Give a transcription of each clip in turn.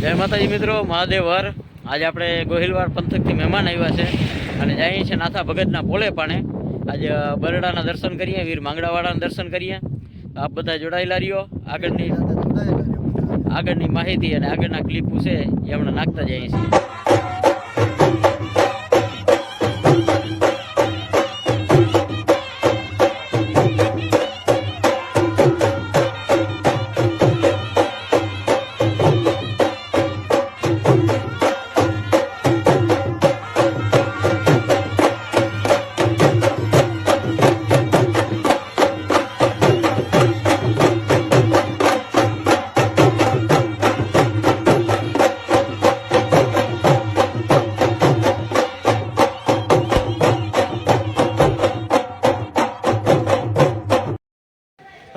જય માતાજી મિત્રો, મહાદેવ હર આજે આપણે ગોહિલવાડ પંથકથી મહેમાન આવ્યા છે અને જઈએ છે નાથા ભગતના પોલે પાણે. આજે બરડાના દર્શન કરીએ, વીર માંગડાવાળાના દર્શન કરીએ. આપ બધા જોડાયેલા રહ્યો. આગળની આગળની માહિતી અને આગળના ક્લિપો છે એ હમણાં નાખતા જઈએ છીએ.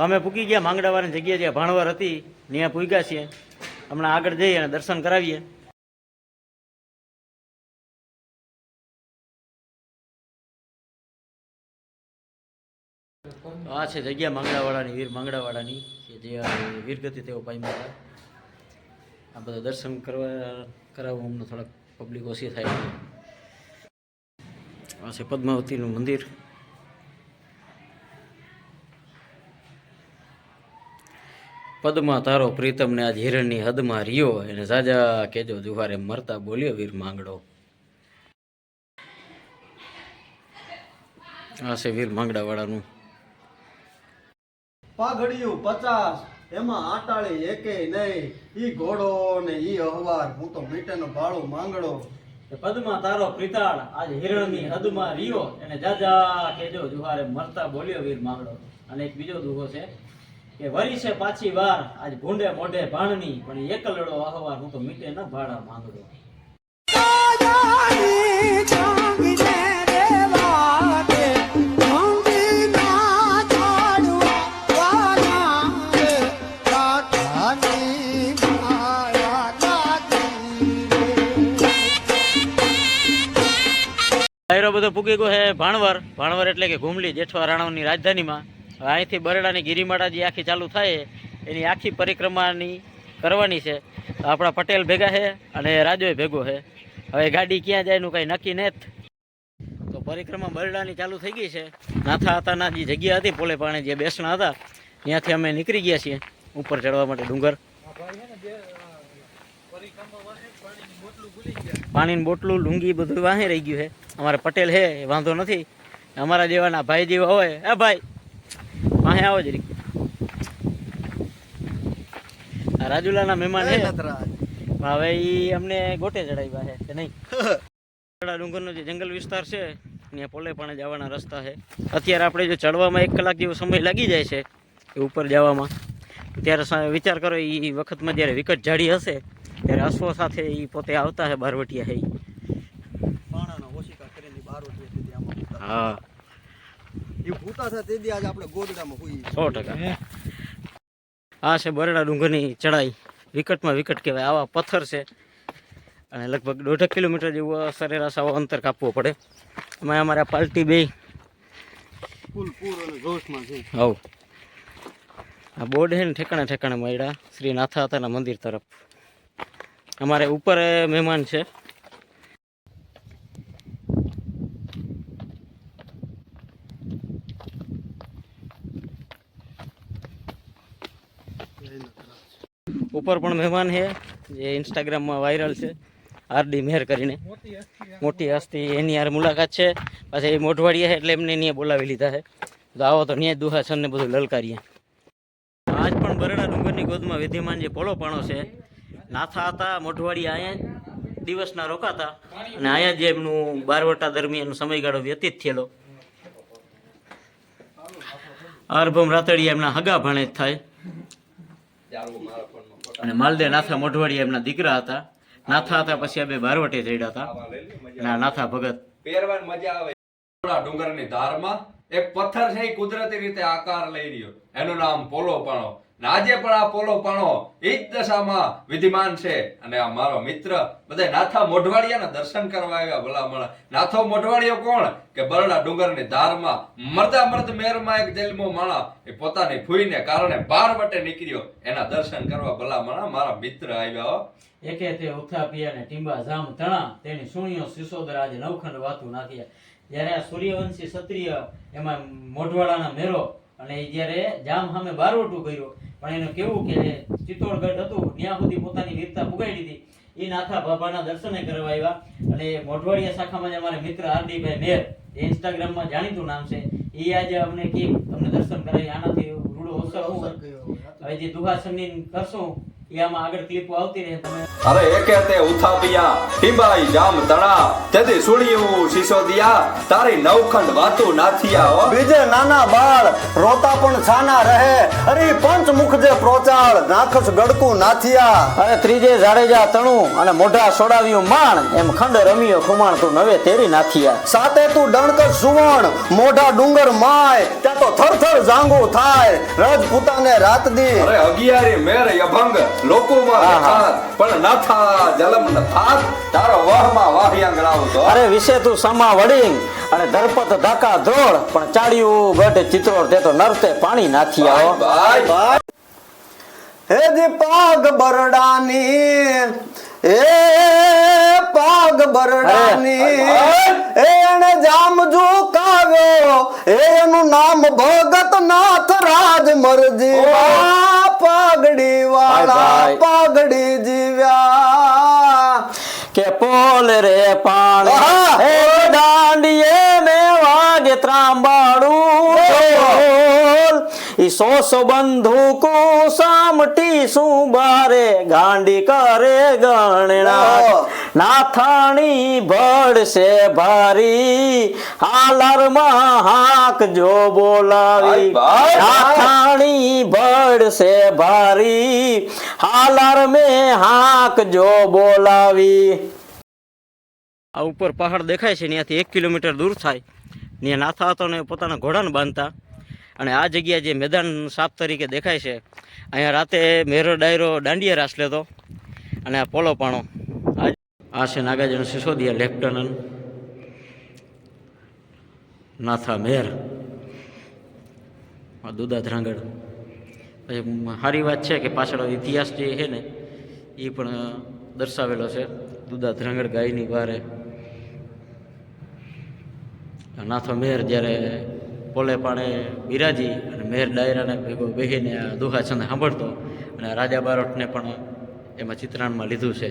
અમે પૂકી ગયા, માંગડાવાળાની જગ્યા જ્યાં ભાણવર હતી, ત્યાં પૂગ્યા છીએ. હમણાં આગળ જઈએ અને દર્શન કરાવીએ. આ છે જગ્યા માંગડાવાળાની વીર, માંગડાવાળાની કે જે વીરગતિ તેઓ પામ્યા હતા. આ બધા દર્શન કરવા, કરાવવું અમને થોડાક પબ્લિક ઓછી થાય. આ છે પદ્માવતીનું મંદિર. પદમાં તારો પ્રીતમને આજ હિરણની હદમાં રહ્યો એને સાજા કેજો જુહારે મરતા બોલ્યો વીર માંગડો. આ છે વીર માંગડા વાળાનું પાઘડિયું પચાસ એમાં આટાળી એકે નહીં. ઈ ઘોડો ને ઈ અહવાર હું તો મીટેનો ભાળો માંગડો. પદમાં તારો પ્રિતાળ આજ હિરણની હદમાં રહ્યો. એને જાજા કેજો જુહારે મરતા બોલ્યો વીર માંગડો. અને એક બીજો દુહો છે કે વરી છે પાછી વાર, આજ ભૂંડે મોઢે ભાણની, પણ એકલડો આહવાર, હું તો મીટે ન ભાડા માંગડો બધો પૂગી ગયો હે ભાણવર. ભાણવર એટલે કે ઘુમલી જેઠવા રાણાની રાજધાનીમાં. અહીંથી બરડાની ગિરિમાળા જે આખી ચાલુ થાય, એની આખી પરિક્રમાની કરવાની છે. આપણા પટેલ ભેગા છે અને રાજોય ભેગો છે. હવે ગાડી ક્યાં જાય એનું કાંઈ નક્કી નથી. તો પરિક્રમા બરડાની ચાલુ થઈ ગઈ છે. નાથા હતાના જે જગ્યા હતી, પોલે પાણે જે બેસણા હતા, ત્યાંથી અમે નીકળી ગયા છીએ ઉપર ચડવા માટે ડુંગર. પાણીની બોટલું, લુંગી બધું વાહે રહી ગયું છે. અમારે પટેલ એ વાંધો નથી. અમારા જેવાના ભાઈ જેવા હોય. એ ભાઈ વાહે આવો જ રીક રાજુલાના મહેમાન હે. હવે ઈ અમને ગોટે ચડાવ્યા છે કે નહીં? ચડા ડુંગરનો જે જંગલ વિસ્તાર છે ત્યાં પોલે પણ જવાના રસ્તા છે અત્યારે આપણે જો ચડવામાં એક કલાક જેવો સમય લાગી જાય છે એ ઉપર જવામાં. ત્યારે વિચાર કરો એ વખતમાં જ્યારે વિકટ જાડી હશે ત્યારે અશ્વો સાથે એ પોતે આવતા છે બારવટિયા હે હા. ઈ ભૂતા છે તે દી આજે આપણે ગોદડામાં હોઈએ સો ટકા. આ છે બરડા ડુંગરની ચડાઈ. વિકટમાં વિકટ કહેવાય. આવા પથ્થર છે. અને લગભગ દોઢેક કિલોમીટર જેવું સરેરાશ આવો અંતર કાપવું પડે. એમાં અમારા પાલટી બે. ફૂલ અને જોશમાં છે. હવ. આ બોર્ડ છે ને ઠેકાણે ઠેકાણે મળ્યા. શ્રી નાથા હતાના મંદિર તરફ. અમારે ઉપર મહેમાન છે. ઉપર પણ મહેમાન છે, જે ઇન્સ્ટાગ્રામમાં વાયરલ છે આરડી મેહર કરીને. મોટી હસ્તી, એની યાર મુલાકાત છે. પાછા એ મોઢવાડિયા છે એટલે એમને ત્યાં બોલાવી લીધા છે. તો આવો તો ન્યાય દુહાસનને બધું લલકારીએ. આજ પણ બરડા ડુંગરની ગોદમાં વિદ્યમાન જે પોળો પાણો છે, નાથા હતા મોઢવાડી અહીંયા દિવસના રોકાતા. અને અહીંયા જે એમનું બારવટા દરમિયાન સમયગાળો વ્યતીત થયેલો. અર્ભમ રાતડિયા એમના હગા ભાણે જ થાય. અને માલદે નાથા મોઢવાડી એમના દીકરા હતા. નાથા હતા પછી અમે બારવટે ચડ્યા હતા. અને આ નાથા ભગત. પહેરવાન મજા આવે. થોડા ડુંગરની ધારમાં એક પથ્થર છે એ કુદરતી રીતે આકાર લઈ રહ્યો. એનું નામ પોલો પાણો આજે પણ આ પોલો પાણો એ જ દશામાં વિધિમાન છે. અને આ મારો મિત્ર બધા નાથા મોઢવાડિયાના દર્શન કરવા આવ્યા ભલામણ. નાથો મોઢવાડિયો કોણ? કે બરડા ડુંગરની ધારમાં મરદા મર્દ મેરમાં એક જેલમો માણા એ પોતાની ફૂઈને કારણે બાર વટે નીકળ્યો. એના દર્શન કરવા ભલામણ મારા મિત્ર આવ્યા. એકે તે ઉથા પિયાને ટીંબા જામ તણા, તેની સુણિયો સિસોદર આજે નવખંડ વાતું નાખ્યા જ્યારે આ સૂર્યવંશી ક્ષત્રિય એમાં મોઢવાડાના મેરો, અને જ્યારે જામ સામે બારવટું કર્યું પણ એનું કેવું કે ચિત્તોડગઢ હતું ત્યાં સુધી પોતાની વીરતા પુગાડી દીધી એ નાથા બાબાના દર્શને કરવા આવ્યા. અને મોઢવાડિયા શાખામાં જે અમારા મિત્ર હાર્દિકભાઈ ભાઈ મેર એ ઇન્સ્ટાગ્રામમાં જાણીતું નામ છે. એ આજે અમને કે તમને દર્શન કરાવી આનાથી રૂડો અવસર હવે જે દુહાસનની કરશું એ આમાં આગળ ક્લિપો આવતી અરે એકે તે ઉથાપિયા ટીંબાઈ જામ તણા તેથી સુણિયું સિસોદિયા તારી નવખંડ વાતો નાથિયા હો. બીજે નાના બાળ રોતા પણ છાના રહે. અરે પંચમુખ જે પ્રોચાળ નાખસ ગડકું નાથિયા. અરે ત્રીજે જાડેજા તણું અને મોઢા સોડાવ્યું માણ. એમ ખંડ રમ્યો ખુમાણ તું નવે તેરી નાથિયા. સાતે તું ડણક સુવર્ણ મોઢા ડુંગર માય. ત્યાં તો થરથર જાંગુ થાય. રજ રજપૂતાને રાત દી. અરે અગિયારી મેર યભંગ લોકોમાં હા, હા. વિખાર, જલમ ન થાત તારો વહમાં વાહિયાંગ રાવતો અરે વિશે તું સમા વડિંગ અને ધરપત ધાકા ધ્રોળ પણ ચાડ્યું ગઢ ચિત્રોડ તે તો નરતે પાણી નાથિયા હો. ભાઈ ભાઈ. હે જી પાગ બરડાની એ પાગ બરડાની એને જામ ઝુકાવ્યો એનું નામ ભગત નાથ રાજ મરજી આ પાઘડી વાળા. પાઘડી જીવ્યા. કે પોલ રે પાણી. હે દાંડીએ મે વાગે ત્રાંબાડું. ઈસો ઈ સો બંધુ બંદૂકો સામટી શું બારે ગાંડી કરે ગણના. નાથાણી ભળશે ભારી હાલરમાં હાક જો બોલાવી. નાથાણી ભળશે ભારી હાલર મે હાક જો બોલાવી. આ ઉપર પહાડ દેખાય છે ત્યાંથી એક કિલોમીટર દૂર થાય. ત્યાં નાથા હતો ને પોતાના ઘોડાને બાંધતા. અને આ જગ્યા જે મેદાન સાપ તરીકે દેખાય છે અહીંયા રાતે મેરો ડાયરો દાંડિયા રાસ લેતો. અને આ પોલો પાણો આ આ છે નાગાર્જુન સિસોદિયા લેફ્ટનન્ટ નાથા મેર દુદા ધ્રાંગડ. પછી સારી વાત છે કે પાછળ ઇતિહાસ જે છે ને એ પણ દર્શાવેલો છે. દુદા ધ્રાંગડ ગાયની વારે. નાથો મેર જ્યારે પોલે પાણે બિરાજી અને મેર ડાયરાને ભેગો બેહીને આ દુહા છંદ સાંભળતો અને રાજા બારોટને પણ એમાં ચિત્રાણમાં લીધું છે.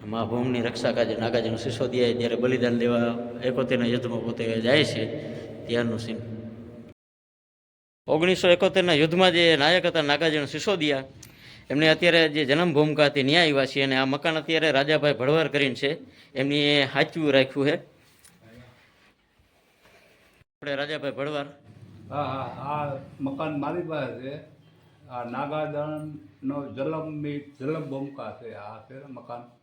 મા ભૂમની રક્ષા કાજે નાગાર્જુન સિસોદિયાએ જ્યારે બલિદાન દેવા એકોતેરના યુદ્ધમાં પોતે જાય છે, ત્યારનું સીન. ઓગણીસો એકોતેરના યુદ્ધમાં જે નાયક હતા નાગાર્જુન સિસોદિયા, એમને અત્યારે જે જન્મભૂમિકા હતી ન્યાય આવ્યા છે અને આ મકાન અત્યારે રાજાભાઈ ભળવાર કરીને છે, એમની એ સાચવું રાખ્યું છે. આપણે રાજાભાઈ ભળવાર હા આ મકાન મારી પાસે છે. આ નાગાદણનો જલમ જલમ ભૂમિકા છે. આ છે મકાન.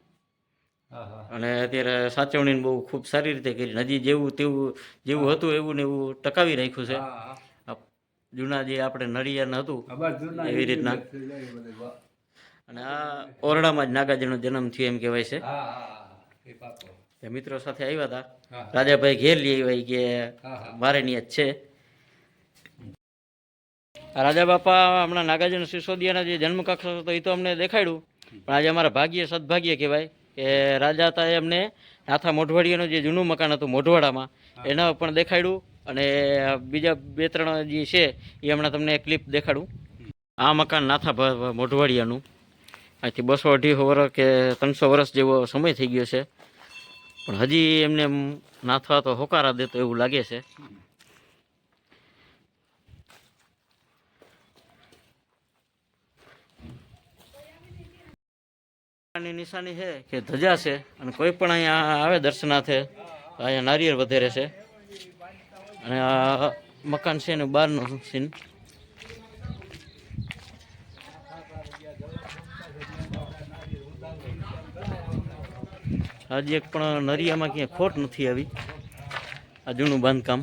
અને અત્યારે સાચવણીને બહુ ખૂબ સારી રીતે કરી. હજી જેવું તેવું જેવું હતું એવું ને એવું ટકાવી રાખ્યું છે. જૂના જે આપણે નડિયાન હતું એવી રીતના. અને આ ઓરડામાં જ નાગાજીનો જન્મ થયો એમ કહેવાય છે. મિત્રો સાથે આવ્યા હતા. રાજાભાઈ ઘેર લઈ આવ્યા કે. મારે નિયત છે. રાજા બાપા હમણાં નાગાર્જુન સિસોદિયાના જે જન્મ કક્ષ હતો એ તો અમને દેખાડ્યું. પણ આજે અમારા ભાગ્ય સદભાગ્ય કહેવાય. કે રાજા હતા એમને નાથા મોઢવાડિયાનું જે જૂનું મકાન હતું મોઢવાડામાં એના પણ દેખાડ્યું અને બીજા બે ત્રણ જે છે એ હમણાં તમને ક્લિપ દેખાડું. આ મકાન નાથા મોઢવાડિયાનું. આજથી બસો અઢીસો વર્ષ કે ત્રણસો વર્ષ જેવો સમય થઈ ગયો છે. પણ હજી એમને એમ નાથવા તો હોકારા દેતો એવું લાગે છે. ની નિશાની છે કે ધજા છે અને કોઈ પણ અહીંયા આવે દર્શનાર્થે, તો અહીંયા નારિયેળ વધેરે છે. અને આ મકાન છે ને બહારનું સીન એક પણ નરિયામાં ક્યાંય ખોટ નથી આવી. આ જૂનું બાંધકામ.